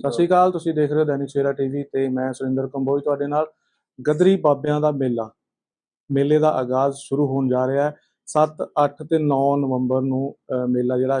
ਸਤਿ ਸ਼੍ਰੀ ਅਕਾਲ ਤੁਸੀਂ ਦੇਖ ਰਹੇ ਹੋ ਦੈਨਿਕ ਸਵੇਰਾ ਟੀਵੀ ਤੇ ਮੈਂ ਸੁਰਿੰਦਰ ਕੰਬੋਜ ਤੁਹਾਡੇ ਨਾਲ। ਗਦਰੀ ਬਾਬਿਆਂ ਦਾ ਮੇਲਾ। ਮੇਲੇ ਦਾ ਆਗਾਜ਼ ਸ਼ੁਰੂ ਹੋਣ ਜਾ ਰਿਹਾ ਹੈ। 7 8 ਤੇ 9 ਨਵੰਬਰ ਨੂੰ ਅ, ਮੇਲਾ ਜਿਹੜਾ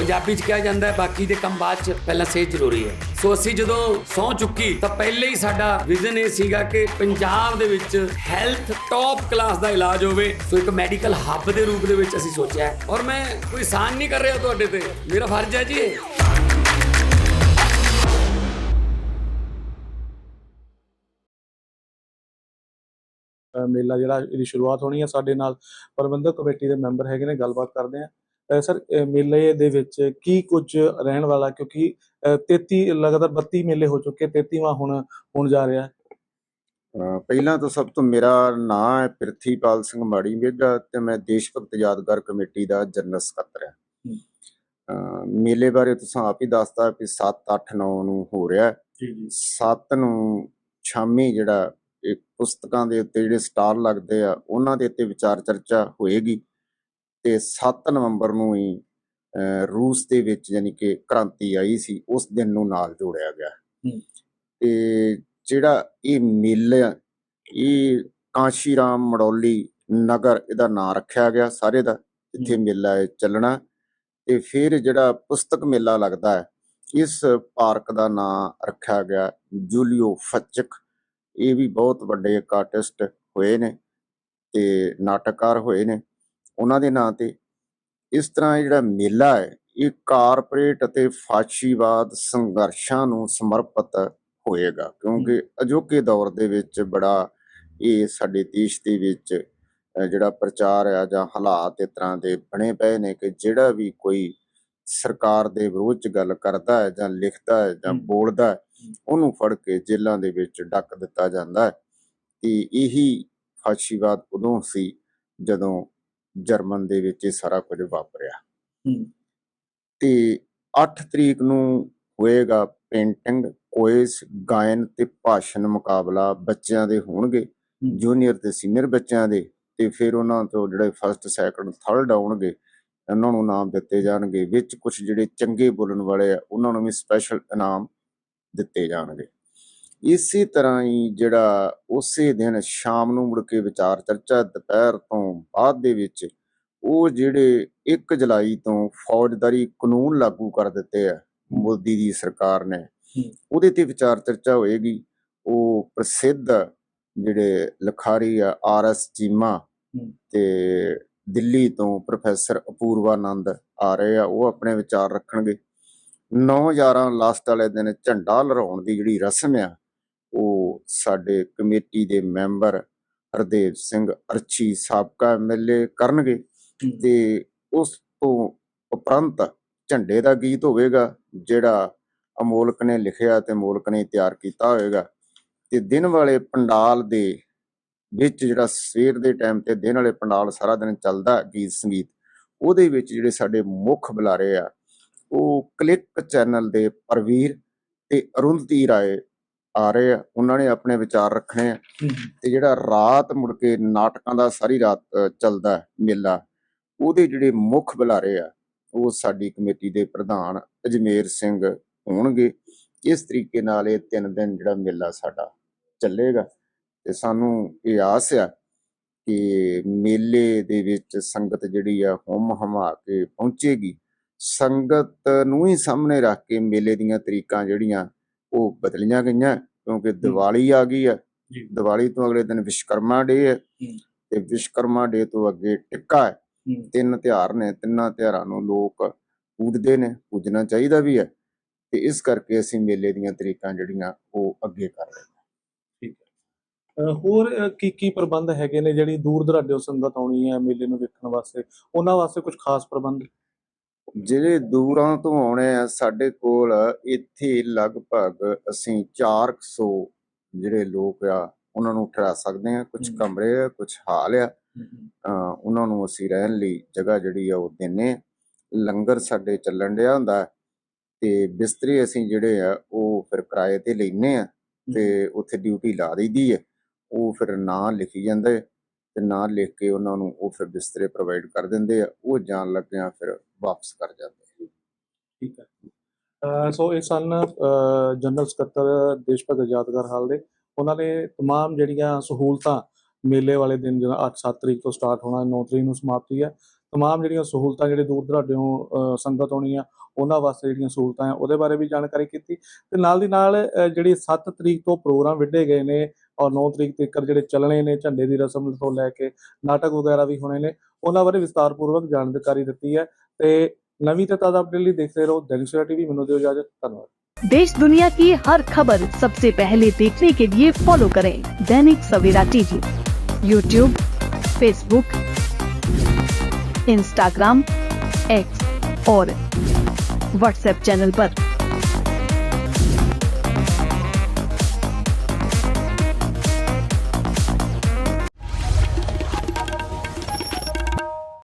ਪੰਜਾਬੀ ਚ ਕਿਹਾ ਜਾਂਦਾ ਹੈ, ਬਾਕੀ ਦੇ ਕੰਮ ਬਾਅਦ ਚ ਪਹਿਲਾਂ ਸਿਹਤ ਜ਼ਰੂਰੀ ਹੈ। ਸੋ ਅਸੀਂ ਜਦੋਂ ਸੌ ਚੁੱਕੀ, ਤਾਂ ਪਹਿਲੇ ਹੀ ਸਾਡਾ ਵਿਜ਼ਨ ਇਹ ਸੀਗਾ ਕਿ ਪੰਜਾਬ ਦੇ ਵਿੱਚ ਹੈਲਥ ਟੌਪ ਕਲਾਸ ਦਾ ਇਲਾਜ ਹੋਵੇ। ਸੋ ਇੱਕ ਮੈਡੀਕਲ ਹੱਬ ਦੇ ਰੂਪ ਦੇ ਵਿੱਚ ਅਸੀਂ ਸੋਚਿਆ ਔਰ ਮੈਂ ਕੋਈ ਸਾਨ ਨਹੀਂ ਕਰ ਰਿਹਾ ਤੁਹਾਡੇ ਤੇ। ਮੇਰਾ ਫਰਜ਼ ਹੈ ਜੀ ਇਹ। ਮੇਲਾ ਜਿਹੜਾ ਇਹਦੀ ਸ਼ੁਰੂਆਤ ਹੋਣੀ ਹੈ ਸਾਡੇ ਨਾਲ ਪ੍ਰਬੰਧਕ ਕਮੇਟੀ ਦੇ ਮੈਂਬਰ ਹੈਗੇ ਨੇ, ਗੱਲਬਾਤ ਕਰਦੇ ਆ ਸਰ ਮੇਲੇ ਦੇ ਵਿੱਚ ਕੀ ਕੁਝ ਰਹਿਣ ਵਾਲਾ? ਕਿਉਂਕਿ ਅ, 33 ਲਗਾਤਾਰ 32 ਮੇਲੇ ਹੋ ਚੁੱਕੇ 33ਵਾਂ ਹੁਣ ਹੋਣ ਜਾ ਰਿਹਾ। ਹੈ ਪਹਿਲਾਂ ਤਾਂ ਸਭ ਤੋਂ ਮੇਰਾ ਨਾਮ ਹੈ ਪ੍ਰਿਥੀਪਾਲ ਸਿੰਘ ਮਾੜੀ ਮੇਗਾ ਤੇ ਮੈਂ ਦੇਸ਼ ਭਗਤ ਯਾਦਗਾਰ ਕਮੇਟੀ ਦਾ ਜਨਰਲ ਸਕੱਤਰ ਹਾਂ। ਮੇਲੇ ਬਾਰੇ ਤੁਸੀਂ ਆਪ ਹੀ ਦੱਸਤਾ ਵੀ 7 8 9 ਨੂੰ ਹੋ ਰਿਹਾ। ਹੈ ਜੀ ਜੀ। 7 ਨੂੰ ਸ਼ਾਮੀ ਜਿਹੜਾ ਇਹ ਪੁਸਤਕਾਂ ਦੇ ਉੱਤੇ ਜਿਹੜੇ ਸਟਾਲ ਲੱਗਦੇ ਆ ਉਹਨਾਂ ਦੇ ਉੱਤੇ ਵਿਚਾਰ ਚਰਚਾ ਹੋਏਗੀ। ਤੇ 7 ਨਵੰਬਰ ਨੂੰ ਹੀ ਰੂਸ ਦੇ ਵਿੱਚ ਯਾਨੀ ਕਿ ਕ੍ਰਾਂਤੀ ਆਈ ਸੀ ਉਸ ਦਿਨ ਨੂੰ ਨਾਲ ਜੋੜਿਆ ਗਿਆ। ਤੇ ਜਿਹੜਾ ਇਹ ਮੇਲਾ ਇਹ ਕਾਂਸ਼ੀ ਰਾਮ ਮੜੌਲੀ ਨਗਰ ਇਹਦਾ ਨਾਂ ਰੱਖਿਆ ਗਿਆ ਸਾਰੇ ਦਾ ਇੱਥੇ ਮੇਲਾ ਚੱਲਣਾ। ਤੇ ਫਿਰ ਜਿਹੜਾ ਪੁਸਤਕ ਮੇਲਾ ਲੱਗਦਾ ਹੈ ਇਸ ਪਾਰਕ ਦਾ ਨਾਂ ਰੱਖਿਆ ਗਿਆ ਜੂਲੀਓ ਫਚਕ। ਇਹ ਵੀ ਬਹੁਤ ਵੱਡੇ ਇੱਕ ਆਰਟਿਸਟ ਹੋਏ ਨੇ ਤੇ ਨਾਟਕਕਾਰ ਹੋਏ ਨੇ। ਉਹਨਾਂ ਦੇ ਨਾਂ ਤੇ। ਇਸ ਤਰ੍ਹਾਂ ਜਿਹੜਾ ਮੇਲਾ ਹੈ ਇਹ ਕਾਰਪੋਰੇਟ ਅਤੇ ਫਾਸ਼ੀਵਾਦ ਸੰਘਰਸ਼ਾਂ ਨੂੰ ਸਮਰਪਿਤ ਹੋਏਗਾ ਕਿਉਂਕਿ ਅਜੋਕੇ ਦੌਰ ਦੇ ਵਿੱਚ ਬੜਾ ਇਹ ਸਾਡੇ ਦੇਸ਼ ਦੇ ਵਿੱਚ ਜਿਹੜਾ ਪ੍ਰਚਾਰ ਆ ਜਾਂ ਹਾਲਾਤ ਇਸ ਤਰ੍ਹਾਂ ਦੇ ਬਣੇ ਪਏ ਨੇ ਕਿ ਜਿਹੜਾ ਵੀ ਕੋਈ ਸਰਕਾਰ ਦੇ ਵਿਰੋਧ ਚ ਗੱਲ ਕਰਦਾ ਹੈ ਜਾਂ ਲਿਖਦਾ ਹੈ ਜਾਂ। ਬੋਲਦਾ ਹੈ। ਉਹਨੂੰ ਫੜ ਕੇ ਜੇਲ੍ਹਾਂ ਦੇ ਵਿੱਚ ਡੱਕ ਦਿੱਤਾ ਜਾਂਦਾ ਹੈ। ਤੇ ਇਹੀ ਫਾਸ਼ੀਵਾਦ ਉਦੋਂ ਸੀ ਜਦੋਂ ਜਰਮਨ ਦੇ ਵਿੱਚ ਇਹ ਸਾਰਾ ਕੁਝ ਵਾਪਰਿਆ। ਹੂੰ। ਤੇ 8 ਤਰੀਕ ਨੂੰ ਹੋਏਗਾ ਪੇਂਟਿੰਗ ਕੁਇਜ਼ ਗਾਇਨ ਤੇ ਭਾਸ਼ਣ ਮੁਕਾਬਲਾ ਬੱਚਿਆਂ ਦੇ ਹੋਣਗੇ। ਜੂਨੀਅਰ ਤੇ ਸੀਨੀਅਰ ਬੱਚਿਆਂ ਦੇ ਤੇ ਫਿਰ ਉਹਨਾਂ ਤੋਂ ਜਿਹੜੇ ਫਸਟ ਸੈਕੰਡ ਥਰਡ ਆਉਣਗੇ ਉਹਨਾਂ ਨੂੰ ਇਨਾਮ ਦਿੱਤੇ ਜਾਣਗੇ ਵਿੱਚ ਕੁਝ ਜਿਹੜੇ ਚੰਗੇ ਬੋਲਣ ਵਾਲੇ ਆ ਉਹਨਾਂ ਨੂੰ ਵੀ ਸਪੈਸ਼ਲ ਇਨਾਮ ਦਿੱਤੇ ਜਾਣਗੇ। ਇਸੇ ਤਰ੍ਹਾਂ ਹੀ ਜਿਹੜਾ ਉਸੇ ਦਿਨ ਸ਼ਾਮ ਨੂੰ ਮੁੜ ਕੇ ਵਿਚਾਰ ਚਰਚਾ ਦੁਪਹਿਰ ਤੋਂ ਬਾਅਦ ਦੇ ਵਿੱਚ ਉਹ ਜਿਹੜੇ 1 ਜੁਲਾਈ ਤੋਂ ਫੌਜਦਾਰੀ ਕਾਨੂੰਨ ਲਾਗੂ ਕਰ ਦਿੱਤੇ ਆ ਮੋਦੀ ਦੀ ਸਰਕਾਰ ਨੇ। ਉਹਦੇ ਤੇ ਵਿਚਾਰ ਚਰਚਾ ਹੋਏਗੀ ਉਹ ਪ੍ਰਸਿੱਧ ਜਿਹੜੇ ਲਿਖਾਰੀ ਆ ਆਰ ਐਸ ਚੀਮਾ। ਤੇ ਦਿੱਲੀ ਤੋਂ ਪ੍ਰੋਫੈਸਰ ਅਪੂਰਵਾਨੰਦ ਆ ਰਹੇ ਆ ਉਹ ਆਪਣੇ ਵਿਚਾਰ ਰੱਖਣਗੇ 9 11 ਲਾਸਟ ਵਾਲੇ ਦਿਨ ਝੰਡਾ ਲਹਿਰਾਉਣ ਦੀ ਜਿਹੜੀ ਰਸਮ ਆ ਸਾਡੇ ਕਮੇਟੀ ਦੇ ਮੈਂਬਰ ਹਰਦੇਵ ਸਿੰਘ ਅਰਚੀ ਸਾਬਕਾ ਐਮਐਲਏ ਕਰਨਗੇ। ਤੇ ਉਸ ਤੋਂ ਉਪਰੰਤ ਝੰਡੇ ਦਾ ਗੀਤ ਹੋਵੇਗਾ ਜਿਹੜਾ ਅਮੋਲਕ ਨੇ ਲਿਖਿਆ ਤੇ ਅਮੋਲਕ ਨੇ ਤਿਆਰ ਕੀਤਾ ਹੋਵੇਗਾ ਤੇ ਦਿਨ ਵਾਲੇ ਪੰਡਾਲ ਦੇ ਵਿੱਚ ਜਿਹੜਾ ਸਵੇਰ ਦੇ ਟਾਈਮ ਤੇ ਦਿਨ ਵਾਲੇ ਪੰਡਾਲ ਸਾਰਾ ਦਿਨ ਚੱਲਦਾ ਗੀਤ ਸੰਗੀਤ ਉਹਦੇ ਵਿੱਚ ਜਿਹੜੇ ਸਾਡੇ ਮੁੱਖ ਬੁਲਾਰੇ ਆ ਉਹ ਕਲਿੱਕ ਚੈਨਲ ਦੇ ਪ੍ਰਵੀਰ ਤੇ ਅਰੁੰਧਤੀ ਰਾਏ ਆ ਰਹੇ ਆ ਉਹਨਾਂ ਨੇ ਆਪਣੇ ਵਿਚਾਰ ਰੱਖਣੇ ਆ। ਤੇ ਜਿਹੜਾ ਰਾਤ ਮੁੜ ਕੇ ਨਾਟਕਾਂ ਦਾ ਸਾਰੀ ਰਾਤ ਚੱਲਦਾ ਮੇਲਾ ਉਹਦੇ ਜਿਹੜੇ ਮੁੱਖ ਬੁਲਾਰੇ ਆ ਉਹ ਸਾਡੀ ਕਮੇਟੀ ਦੇ ਪ੍ਰਧਾਨ ਅਜਮੇਰ ਸਿੰਘ ਹੋਣਗੇ। ਇਸ ਤਰੀਕੇ ਨਾਲ ਇਹ ਤਿੰਨ ਦਿਨ ਜਿਹੜਾ ਮੇਲਾ ਸਾਡਾ ਚੱਲੇਗਾ। ਤੇ ਸਾਨੂੰ ਇਹ ਆਸ ਆ ਕਿ ਮੇਲੇ ਦੇ ਵਿੱਚ ਸੰਗਤ ਜਿਹੜੀ ਆ ਹੁੰਮ ਹਮਾ ਕੇ ਪਹੁੰਚੇਗੀ। ਸੰਗਤ ਨੂੰ ਹੀ ਸਾਹਮਣੇ ਰੱਖ ਕੇ ਮੇਲੇ ਦੀਆਂ ਤਰੀਕਾਂ ਜਿਹੜੀਆਂ ਉਹ ਬਦਲੀਆਂ ਗਈਆਂ ਕਿਉਂਕਿ ਦੀਵਾਲੀ ਆ ਗਈ ਜੀ। ਦੀਵਾਲੀ ਤੋਂ ਅਗਲੇ ਦਿਨ ਵਿਸ਼ਕਰਮਾ ਡੇ ਹੈ ਹੂੰ। ਤੇ ਵਿਸ਼ਕਰਮਾ ਡੇ ਤੋਂ ਅੱਗੇ ਟਿੱਕਾ ਹੈ। ਹੂੰ। ਤਿੰਨ ਤਿਉਹਾਰ ਨੇ ਤਿੰਨਾਂ ਤਿਉਹਾਰਾਂ ਨੂੰ ਲੋਕ ਪੂਜਦੇ ਨੇ ਪੂਜਣਾ ਚਾਹੀਦਾ ਵੀ ਹੈ ਤੇ ਇਸ ਕਰਕੇ ਅਸੀਂ ਮੇਲੇ ਦੀਆਂ ਤਰੀਕਾਂ ਜਿਹੜੀਆਂ ਉਹ ਅੱਗੇ ਕਰ ਰਹੇ ਹਾਂ। ਹੋਰ ਕੀ ਕੀ ਪ੍ਰਬੰਧ ਹੈਗੇ ਨੇ ਜਿਹੜੀ ਦੂਰ ਦਰਾਡੇ ਸੰਗਤ ਆਉਣੀ ਹੈ ਮੇਲੇ ਨੂੰ ਵੇਖਣ ਵਾਸਤੇ? ਉਹਨਾਂ ਵਾਸਤੇ ਕੁਝ ਖਾਸ ਪ੍ਰਬੰਧ? ਜਿਹੜੇ ਦੂਰਾਂ ਤੋਂ ਆਉਣੇ ਆ ਸਾਡੇ ਕੋਲ ਇੱਥੇ ਲਗਭਗ ਅਸੀਂ 400 ਜਿਹੜੇ ਲੋਕ ਆ ਉਹਨਾਂ ਨੂੰ ਠਹਿਰਾ ਸਕਦੇ ਆ ਕੁਝ। ਕਮਰੇ ਆ ਕੁਝ ਹਾਲ ਆ। ਉਹਨਾਂ ਨੂੰ ਅਸੀਂ ਰਹਿਣ ਲਈ ਜਗ੍ਹਾ ਜਿਹੜੀ ਆ ਉਹ ਦਿੰਨੇ ਆ। ਲੰਗਰ ਸਾਡੇ ਚੱਲਣ ਡਿਆ ਹੁੰਦਾ ਤੇ ਬਿਸਤਰੇ ਅਸੀਂ ਜਿਹੜੇ ਆ ਉਹ ਫਿਰ ਕਿਰਾਏ ਤੇ ਲੈਨੇ ਆ ਤੇ ਉੱਥੇ ਡਿਊਟੀ ਲਾ ਦਈਦੀ ਹੈ। ਉਹ ਫਿਰ ਨਾਂ ਲਿਖੀ ਜਾਂਦੇ ਤੇ ਨਾਂ ਲਿਖ ਕੇ ਉਹਨਾਂ ਨੂੰ ਉਹ ਫਿਰ ਬਿਸਤਰੇ ਪ੍ਰੋਵਾਈਡ ਕਰ ਦਿੰਦੇ ਆ ਉਹ ਜਾਣ ਲੱਗਿਆਂ ਫਿਰ ਵਾਪਸ ਕਰ ਜਾਂਦੇ ਆ। ਠੀਕ ਹੈ ਅ, ਸੋ ਇਹ ਸਨ ਅ, ਜਨਰਲ ਸਕੱਤਰ ਦੇਸ਼ ਭਗਤ ਯਾਦਗਾਰ ਹਾਲ ਦੇ ਉਹਨਾਂ ਨੇ तमाम ਜਿਹੜੀਆਂ ਸਹੂਲਤਾਂ ਮੇਲੇ ਵਾਲੇ ਦਿਨ ਜਿਹੜਾ 8-7 ਤਰੀਕ ਤੋਂ ਸਟਾਰਟ ਹੋਣਾ 9 ਤਰੀਕ ਨੂੰ ਸਮਾਪਤੀ ਹੈ तमाम ਜਿਹੜੀਆਂ ਸਹੂਲਤਾਂ ਜਿਹੜੇ ਦੂਰ ਦਰਾਡਿਓਂ ਅ, ਸੰਗਤ ਆਉਣੀ ਆ ਉਹਨਾਂ ਵਾਸਤੇ ਜਿਹੜੀਆਂ ਸਹੂਲਤਾਂ ਆ ਉਹਦੇ ਬਾਰੇ ਵੀ ਜਾਣਕਾਰੀ ਕੀਤੀ ਤੇ ਨਾਲ ਦੀ ਨਾਲ ਅ, ਜਿਹੜੀ 7 ਤਰੀਕ ਤੋਂ ਪ੍ਰੋਗਰਾਮ ਵਿੱਢੇ ਗਏ ਨੇ ਔਰ 9 ਤਰੀਕ ਤੱਕ ਜਿਹੜੇ ਚੱਲਣੇ ਨੇ ਝੰਡੇ ਦੀ ਰਸਮ ਤੋਂ ਲੈ ਕੇ ਨਾਟਕ ਵਗੈਰਾ ਵੀ ਹੋਣੇ ਨੇ ਉਹਨਾਂ ਬਾਰੇ ਵਿਸਤਾਰਪੂਰਵਕ ਜਾਣਕਾਰੀ ਦਿੱਤੀ ਹੈ ਤੇ ਨਵੀਂ ਤੇ ਤਾਜ਼ਾ ਅਪਡੇਟ ਲਈ ਦੇਖਦੇ ਰਹੋ ਦੈਨਿਕ ਸਵੇਰਾ ਟੀਵੀ ਮੈਨੂੰ ਦਿਓ ਇਜਾਜ਼ਤ ਧੰਨਵਾਦ देश दुनिया की हर खबर सबसे पहले देखने के लिए फॉलो करें Dainik Savera TV YouTube Facebook Instagram X और व्हाट्सएप चैनल पर।